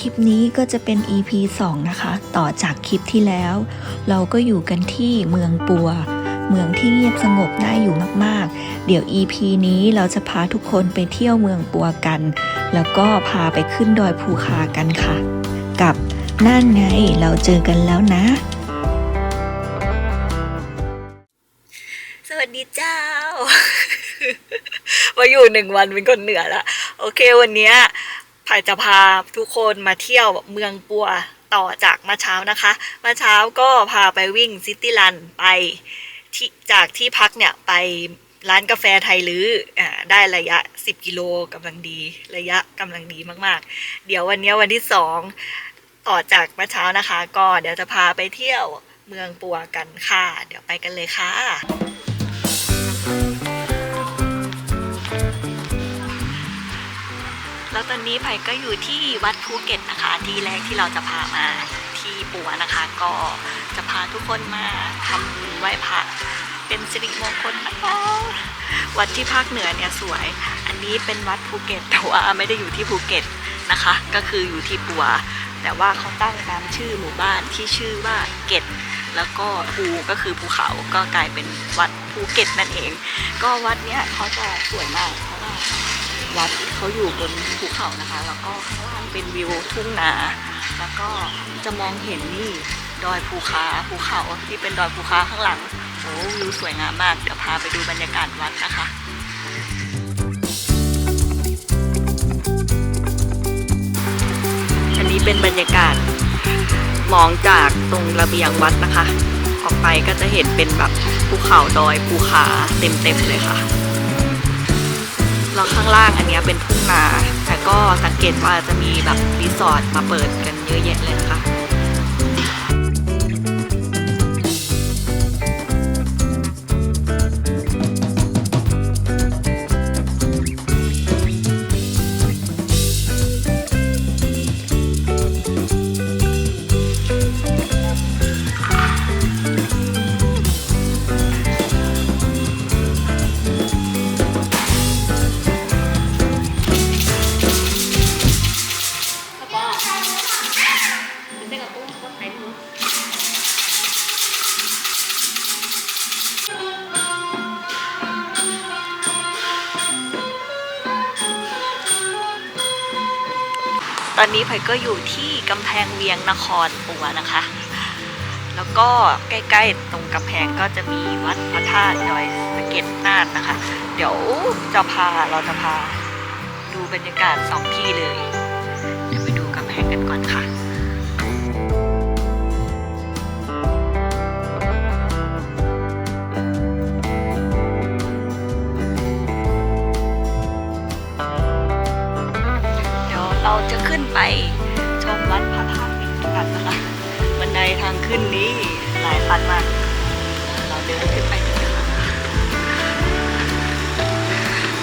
คลิปนี้ก็จะเป็น EP 2 นะคะ ต่อจากคลิปที่แล้ว เราก็อยู่กันที่เมืองปัว เมืองที่เงียบสงบน่าอยู่มากๆ เดี๋ยว EP นี้เราจะพาทุกคนไปเที่ยวเมืองปัวกัน แล้วก็พาไปขึ้นดอยภูคากันค่ะ กับนั่นไงเราเจอกันแล้วนะ สวัสดีเจ้ามาอยู่หนึ่งวันเป็นคนเหนือละโอเควันนี้ ผายจะพาทุกคนมาเที่ยวเมืองปัวต่อจากมื่อเช้านะคะมื่อเช้าก็พาไปวิ่งซิตี้รันไปที่จากที่พักเนี่ยไปร้านกาแฟไทยลื้ออได้ระยะ 10 กิโลกำลังดีระยะกำลังดีมากๆ เดี๋ยววันนี้วันที่สองต่อจากเมื่อเช้านะคะ ก็เดี๋ยวจะพาไปเที่ยวเมืองปัวกันค่ะ เดี๋ยวไปกันเลยค่ะ ตอนนี้ไผ่ก็อยู่ที่วัดภูเก็ตนะคะ ที่แรกที่เราจะพามาที่ปัวนะคะ ก็จะพาทุกคนมาทำบุญไหว้พระเป็นสิริมงคลนะคะวัดที่ภาคเหนือเนี่ยสวย อันนี้เป็นวัดภูเก็ตแต่ว่าไม่ได้อยู่ที่ภูเก็ตนะคะ ก็คืออยู่ที่ปัว แต่ว่าเขาตั้งตามชื่อหมู่บ้านที่ชื่อว่าเก็ตแล้วก็ภูก็คือภูเขาก็กลายเป็นวัดภูเก็ตนั่นเอง ก็วัดเนี้ยเขาจะสวยมากเพราะว่า วัดเขาอยู่บนภูเขานะคะ แล้วก็ข้างล่างเป็นวิวทุ่งนา แล้วก็จะมองเห็นนี่ดอยภูคาภูเขาที่เป็นดอยภูคาข้างหลังโอ้วิวสวยงามมาก เดี๋ยวพาไปดูบรรยากาศวัดนะคะอันนี้เป็นบรรยากาศมองจากตรงระเบียงวัดนะคะ ออกไปก็จะเห็นเป็นแบบภูเขาดอยภูคาเต็มๆเลยค่ะ แล้วข้างล่างอันนี้เป็นทุ่งนาแต่ก็สังเกตว่าจะมีแบบรีสอร์ทมาเปิดกันเยอะแยะเลยค่ะ ยก็อยู่ที่กำแพงเวียงนครปัวนะคะ แล้วก็ใกล้ๆตรงกำแพงก็จะมีวัดพระธาตุดอยสะเก็ดนานนะคะ เดี๋ยวจะพาเราจะพาดูบรรยากาศสองที่เลย เดี๋ยวไปดูกำแพงกันก่อนค่ะ ไปชมวัดพระธาตุกันนะคะ บันไดทางขึ้นนี้หลายพันมาก เราเดินขึ้นไปกัน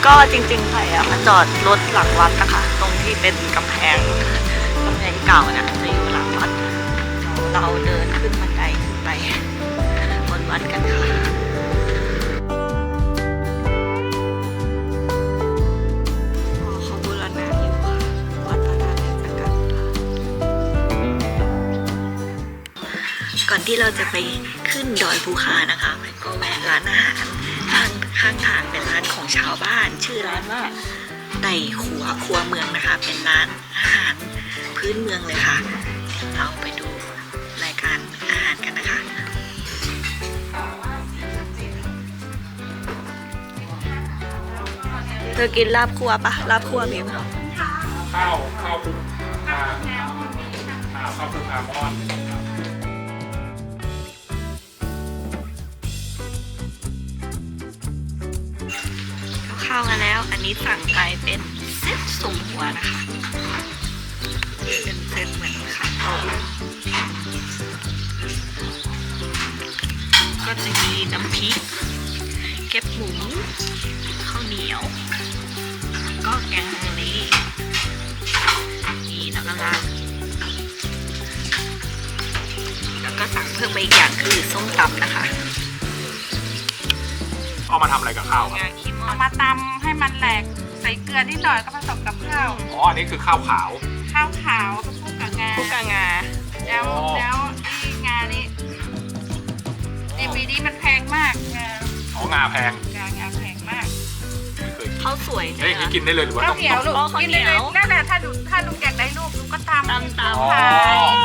ก็จริงๆไปอะมาจอดรถหลังวัดนะคะ ตรงที่เป็นกำแพงกำแพงเก่าเนี่ยจะอยู่หลังวัดเดี๋ยวเราเดินขึ้นบันไดขึ้นไปบนวัดกันค่ะ ก่อนที่เราจะไปขึ้นดอยภูคานะคะก็แวะร้านอาหารข้างข้างทางเป็นร้านของชาวบ้าน ชื่อร้านว่าไต่ขัวครัวเมืองนะคะ เป็นร้านอาหารพื้นเมืองเลยค่ะเดี๋ยวเราไปดูรายการอาหารกันนะคะเธอกินลาบครัวปะลาบครัวมีไหมข้าวข้าวคลุกอ่าอ่าข้าวคลุกอาร์มอนาวมาแล้ว อันนี้สั่งไปเป็นเซตสุ่มหัวนะคะ เป็นเซตเหมือนข้าวต้มก็จะมีน้ำพริก เก็บหมูข้าวเหนียว ก็แกงฮังเลนี่แล้วก็ลาบแล้วก็สั่งเพิ่มมาอีกอย่างคือส้มตำนะคะ เอามาทำอะไรกับข้าวครับ งาขี้มอ เอามาตำให้มันแหลกใส่เกลือนิดหน่อยก็ผสมกับข้าวอ๋ออันนี้คือข้าวขาว ข้าวขาวคู่กับงา คู่กับงา แล้วอ๋อ แล้วนี่งานี่นี่ปีนี้มันแพงมากงาอ๋องาแพงงางาแพงมากเข้าวสวยเฮ้ยนี่กินได้เลยหรือว่าต้องเหนียวลูกกินได้เลยน่แหละถ้าดูถ้าดูอยาได้ลูกก็ตำตำตำย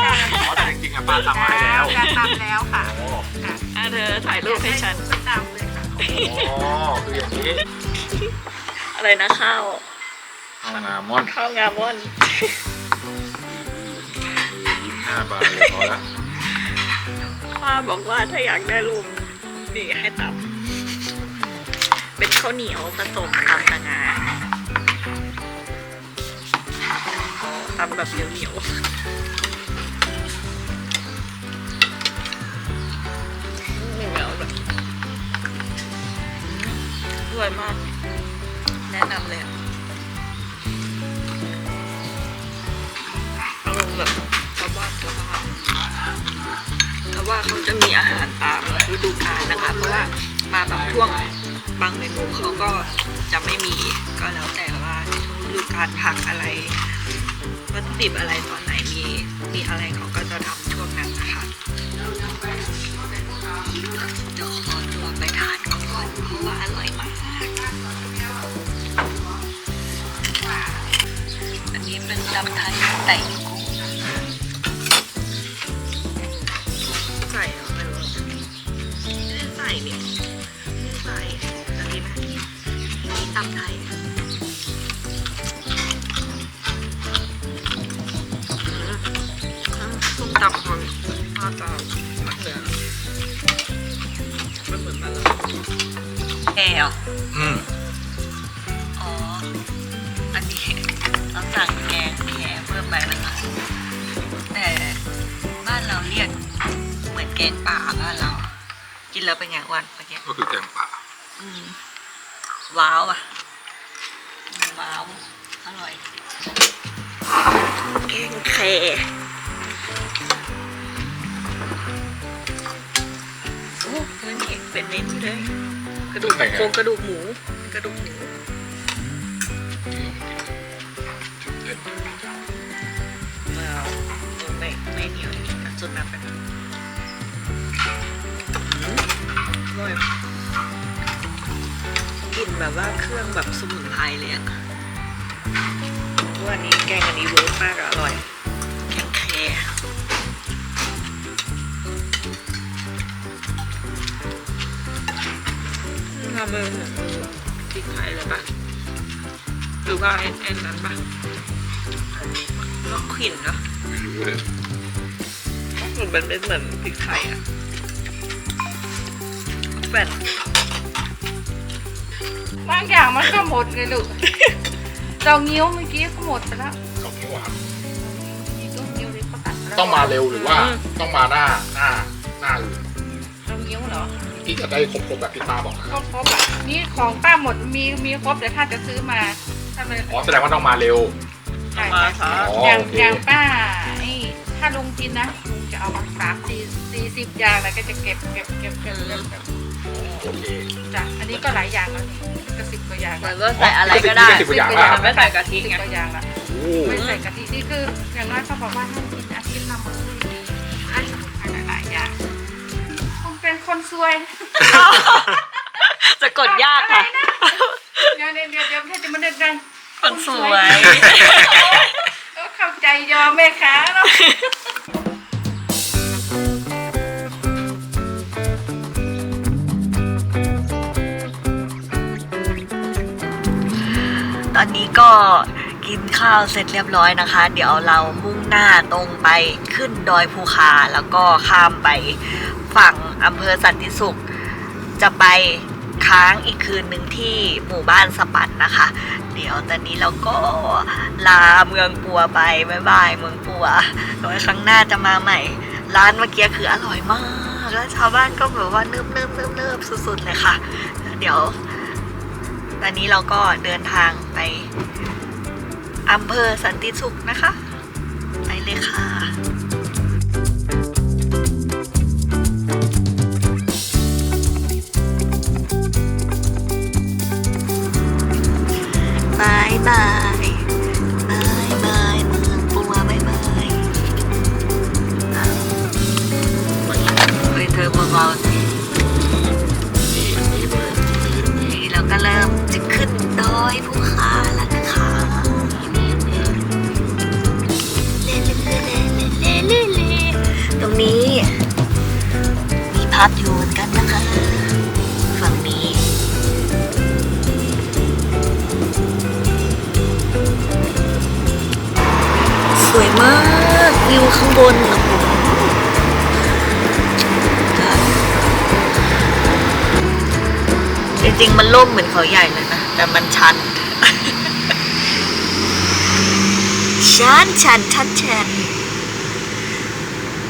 ค่ะแต่จริงๆอะปลาตำมาใแล้วปลาตำแล้วค่ะอะเธอถ่ายรูปให้ฉัน ตำเลย อ๋อคืออย่างนี้อะไรนะข้าวเอางามอนข้าวงามอนยิ้มหน้าบานเลยพอละป้าบอกว่าถ้าอยากได้รูปนี่ให้ตำเป็นข้าวเหนียวผสมตำตะงาตำแบบเหนียวเหนียวๆ อร่อยมาก แนะนำเลยอารมณ์แบบชาวบ้านชาวบ้านแต่ว่าเขาจะมีอาหารตามฤดูกาลนะคะ เพราะว่ามาบางช่วงบางเมนูเขาก็จะไม่มีก็แล้วแต่ว่าช่วงฤดูกาลผักอะไรวัตถุดิบอะไรตอนไหนมีมีอะไรเขาก็จะทำช่วงนั้นนะคะเดี๋ยวขอ เพราะว่าอร่อยมากอันนี้เป็นตำไทยไก่กุ้งใส่เหรอไม่รู้ไม่ได้ใส่เนี่ยไม่ได้ใส่แต่นี่นะนี่ตำไทยอืมอืมส้มตำเขามาจากเหนือ แอลอืมอ๋อ อันนี้เราสั่งแกงแคเพิ่มไปนะคะ แต่บ้านเราเรียกเหมือนแกงป่าบ้านเรา กินแล้วเป็นไงวันเมื่อกี้ก็คือแกงป่าอืมว้าวอะว้าว อร่อยแกงแคโอ้เนื้อนี่เป็นเน้นเลย กระดูกโครงกระดูกหมู กระดูกหมูเล่นว้าวไม่ไม่เหนียวจนแบบเป็นอร่อยกลิ่นแบบว่าเครื่องแบบสมุนไพรเลยอะว่านี้แกงอันนี้เวิร์กมากอร่อย ทำเป็นเหมือนพริกไทยเลยปะหรือว่าไอ้ไอ้นั้นปะนกขินเนาะไม่รู้เลยมันเป็นเหมือนพริกไทยอะแบนบางอย่างมันก็หมดเลยลูกเราเงี้ยวเมื่อกี้ก็หมดไปแล้วสองนิ้วอะมีต้นเงี้ยวเลยเขาตัดไปแล้วต้องมาเร็วหรือว่า ต้องมาหน้าหน้าหน้าอื่นเราเงี้ยวเหรอ ที่จะได้ครบๆแบบที่ป้าบอกนะครบครบอะนี่ของป้าหมดมีมีครบเดี๋ยวถ้าจะซื้อมาถ้ามันอ๋อแสดงว่าต้องมาเร็ว ใช่มาใช่ค่ะอ๋ออย่างโอเค อย่างป้าไอ้ถ้าลุงกินนะลุงจะเอามาสามสี่สี่สิบอย่างแล้วก็จะเก็บเก็บเก็บเก็บเก็บเก็บโอเค จ้ะอันนี้ก็หลายอย่างแล้วนี่ก็สิบกว่าอย่างมัแล้นวก็ใส่อะไรก็ได้สิบกว่าอย่างป่ะไม่ใส่กะทิสิบไง กว่าอย่างละโอ้ไม่ใส่กะทินี่คืออย่างน้อยเขาบอกว่าให้กินอาทิตย์ คนซวยจะกดยากค่ะ เดี๋ยวเดี๋ยวเดี๋ยวเดี๋ยวให้จะมาเดินกันคนสวย ก็เข้าใจยอมแม่ค้าเนาะตอนนี้ก็กินข้าวเสร็จเรียบร้อยนะคะ เดี๋ยวเรามุ่งหน้าตรงไปขึ้นดอยภูคาแล้วก็ข้ามไปฝั่ง อำเภอสันติสุข จะไปค้างอีกคืนหนึ่งที่หมู่บ้านสปันนะคะ เดี๋ยวตอนนี้เราก็ลาเมืองปัวไปบายบายเมืองปัวไว้ครั้งหน้าจะมาใหม่ ร้านเมื่อกี้คืออร่อยมาก แล้วชาวบ้านก็แบบว่าเนิบเนิบเนิบเนิบสุดๆเลยค่ะ เดี๋ยว ตอนนี้เราก็เดินทางไปอำเภอสันติสุขนะคะ ไปเลยค่ะายไายบายเมืองปัวบาไบายเฮ้เธอเมืองเราสินี่เราก็เริ่มจะขึ้นดอยภูคาแล้วนะคะเล่เล่เล่เล่เล่เล่ตรงนี้ มีพัดอยู่เหมือนกันนะคะางบนโอ้โหจริงๆ มันล่มเหมือนเขาใหญ่เลยนะ แต่มันชัน ชันชันชันชัน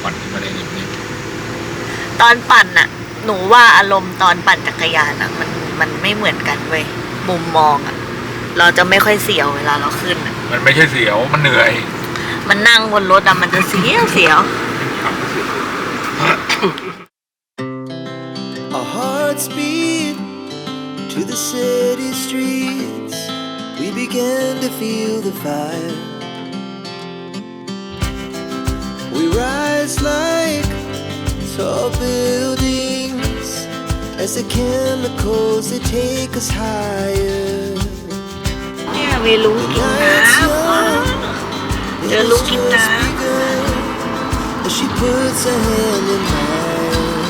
วันที่มาได้ยินนี่ตอนปั่นน่ะ หนูว่าอารมณ์ตอนปั่นจักรยานอะ มันมันไม่เหมือนกันเว้ยมุมมองอะ เราจะไม่ค่อยเสียวเวลาเราขึ้นอะ มันไม่ใช่เสียว มันเหนื่อย มันนั่งบนรถอ่ะ มันจะเสียวเสียว Our hearts beat to the city streets. We began to feel the fire. We rise like tall buildings as the chemicals they take us higher. เนี่ยมีลุงกินน้ำ begun as she puts her hand in mine.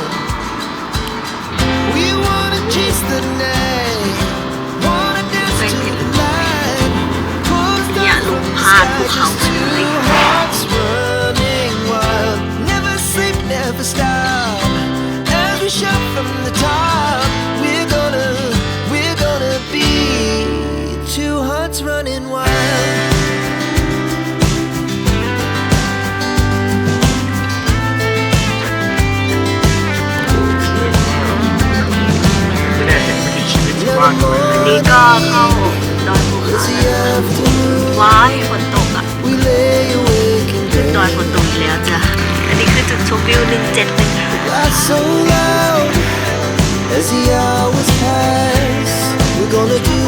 We wanna chase the night, wanna dance to the light. Pull the อย่าลงพาดภูเขา นด้วยนี่ก็เข้าดอยภู It's เขา the afternoon. ว้ายฝนตกอะ We lay awake in ขึ้นดอย bed. ฝนตกอีกแล้วจ้ะ อันนี้คือจุดชมวิวหนึ่งเจ็ดหนึ่ง Lights so loud as the hours pass. We're gonna do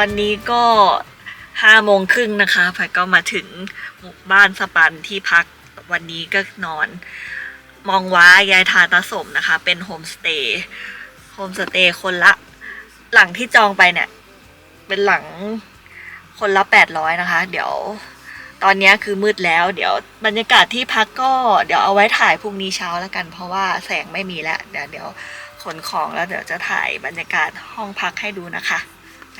อนนี้ก็ห้าโมงครึ่งนะคะพายก็มาถึงหมู่บ้านสปันที่พักวันนี้ก็นอน มองว้ายายทาตาสมนะคะ เป็นโฮมสเตย์โฮมสเตย์คนละ หลังที่จองไปเนี่ย เป็นหลังคนละแปดร้อยนะคะ เดี๋ยวตอนนี้คือมืดแล้ว เดี๋ยวบรรยากาศที่พักก็เดี๋ยวเอาไว้ถ่ายพรุ่งนี้เช้าแล้วกัน เพราะว่าแสงไม่มีแล้วเดี๋ยวเดี๋ยวขนของแล้วเดี๋ยวจะถ่ายบรรยากาศห้องพักให้ดูนะคะ ไป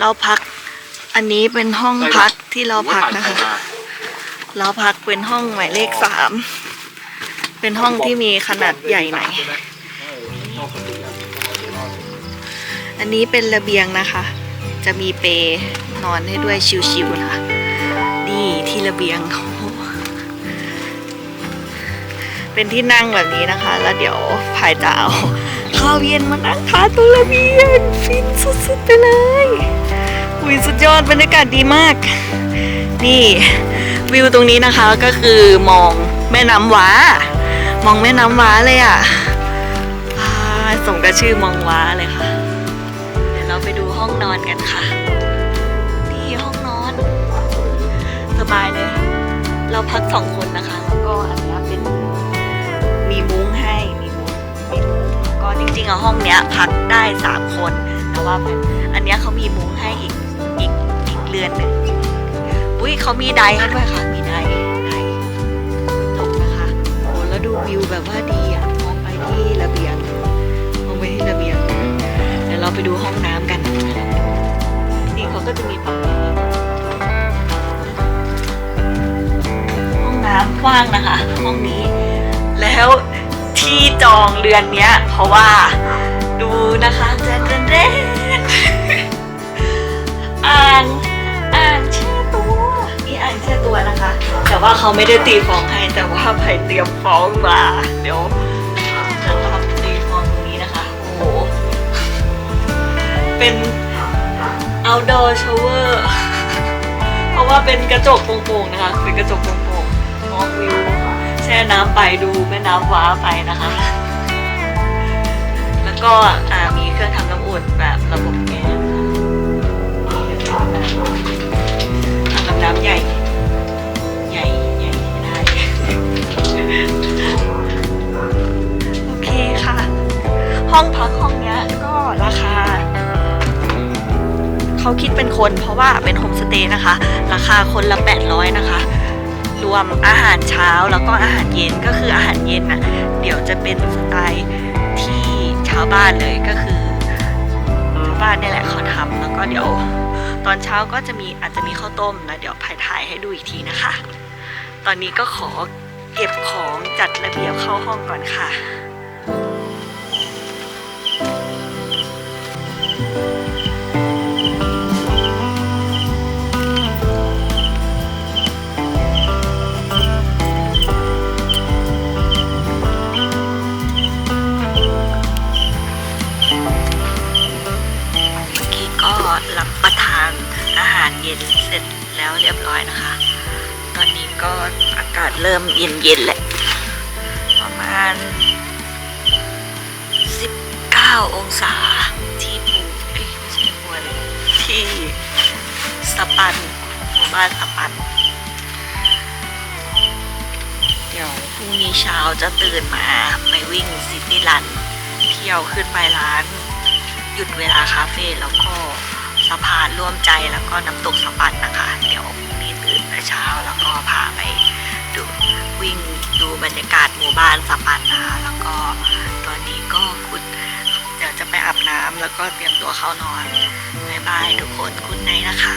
เราพัก อันนี้เป็นห้องพักที่เราพักนะคะ เราพักเป็นห้องหมายเลขสาม เป็นห้องที่มีขนาดใหญ่หน่อย อันนี้เป็นระเบียงนะคะ จะมีเปนอนให้ด้วยชิวๆนะคะ นี่ที่ระเบียงโอ้โห เป็นที่นั่งแบบนี้นะคะ แล้วเดี๋ยวภายจะเอาข้าวเย็นมานั่งทานตรงระเบียงฟินสุดๆไปเลยอุ้ยสุดยอดบรรยากาศดีมาก นี่วิวตรงนี้นะคะก็คือมองแม่น้ำว้ามองแม่น้ำว้าเลยอะอ่าสมกับชื่อมองว้าเลยค่ะ เดี๋ยวเราไปดูห้องนอนกันค่ะ นี่ห้องนอน สบายเลย เราพักสองคนนะคะ จริงๆอะห้องเนี้ยพักได้สามคนแต่ว่าอันเนี้ยเขามีมุ้งให้อีกอีกอีกเรือนหนึ่งอุ้ยเขามีไดให้ด้วยค่ะมีไดไดวิวแบบว่าดีอะมองไปที่ระเบียงมองไปที่ระเบียงเดี๋ยวเราไปดูห้องน้ำกันนี่เขาก็จะมีปั๊มห้องน้ำกว้างนะคะ ห้องนี้แล้ว ที่จองเรือนเนี้ย เพราะว่าดูนะคะแจะเด่นอ่างอ่างแช่ตัวมีอ่างแช่ตัวนะคะ แต่ว่าเขาไม่ได้ตีฟองให้แต่ว่าไผ่เตรียมฟองมาเดี๋ยวจะทำตีฟองตรงนี้นะคะโอ้โหเป็น outdoor shower เพราะว่าเป็นกระจกโปร่งๆนะคะเป็นกระจกโปร่งๆมองวิว แช่น้ำไปดูแม่น้ำว้าไปนะคะ แล้วก็มีเครื่องทำน้ำอุ่นแบบระบบแก๊สค่ะอ่างอาบน้ำใหญ่ ใหญ่ใหญ่ไม่ได้ โอเคค่ะ ห้องพักห้องเนี้ยก็ราคาเขาคิดเป็นคนเพราะว่าเป็นโฮมสเตย์นะคะ ราคาคนละ 800 นะคะ รวมอาหารเช้าแล้วก็อาหารเย็นก็คืออาหารเย็นน่ะเดี๋ยวจะเป็นสไตล์ที่ชาวบ้านเลยก็คือชาวบ้านนี่แหละเขาทำแล้วก็เดี๋ยวตอนเช้าก็จะมีอาจจะมีข้าวต้มแล้วเดี๋ยวถ่ายถ่ายให้ดูอีกทีนะคะ ตอนนี้ก็ขอเก็บของจัดระเบียบเข้าห้องก่อนค่ะเเริ่มเย็นๆแหละ ประมาณ 19 องศาที่ปูเอ้ยไม่ใช่ปูเลยที่สปันหมู่บ้านสปัน เดี๋ยวพรุ่งนี้เช้าจะตื่นมาไปวิ่งซิตี้รัน เที่ยวขึ้นไปร้าน หยุดเวลาคาเฟ่แล้วก็สะพานร่วมใจแล้วก็น้ำตกสะปันนะคะ เดี๋ยวพรุ่งนี้ตื่นแต่เช้าแล้วก็พาไป บรรยากาศหมู่บ้านสปานนะคะแล้วก็ตอนนี้ก็คุณเดี๋ยวจะไปอาบน้ำแล้วก็เตรียมตัวเข้านอนบายบายทุกคนคุณไนท์นะคะ